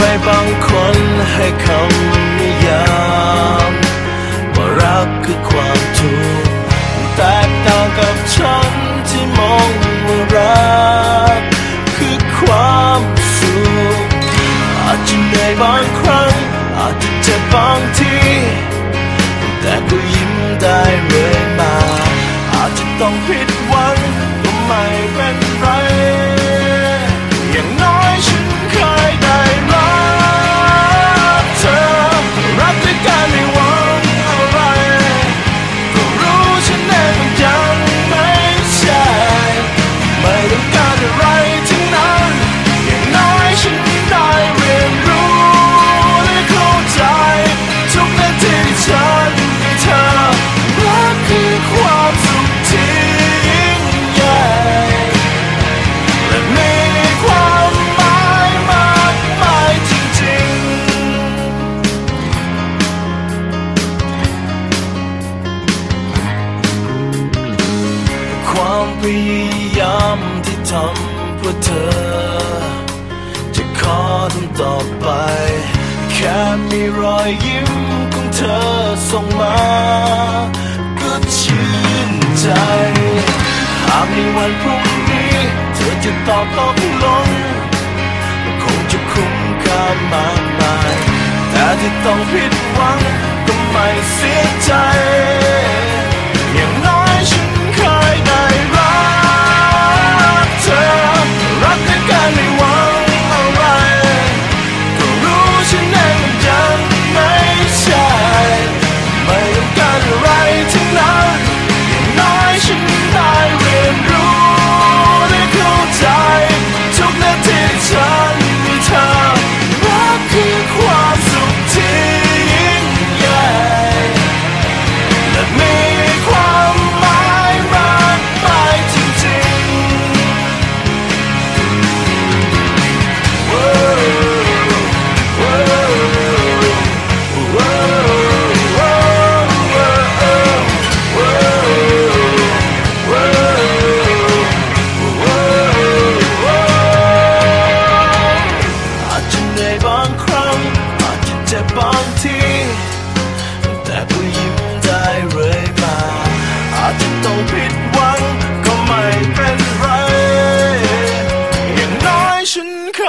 ไว้บางคนให้คำนิยามว่ารักคือความทุกข์แตกต่างกับฉันที่มองว่ารัก คือความสุขอาจจะเหนื่อยบางครั้ง อาจจะเจ็บบางที แต่ก็ยิ้มได้เรื่อยมา อาจจะต้องผิดหวัง ความพยายามที่ทำเพื่อเธอ จะขอทำต่อไป แค่มีรอยยิ้มของเธอส่งมา ก็ชื่นใจ หากในวันพรุ่งนี้ เธอจะตอบตกลงคงจะคุ้มค่ามากมาย แต่ที่ต้องผิดหวังก็ไม่เสียใจ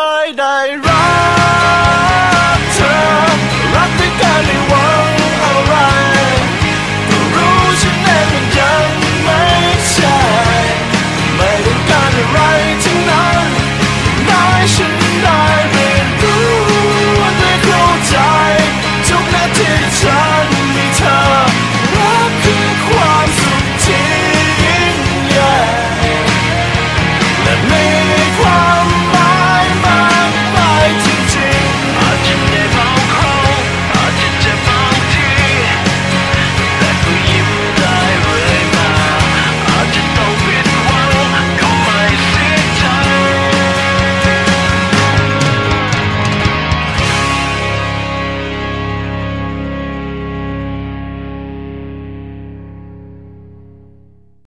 I die.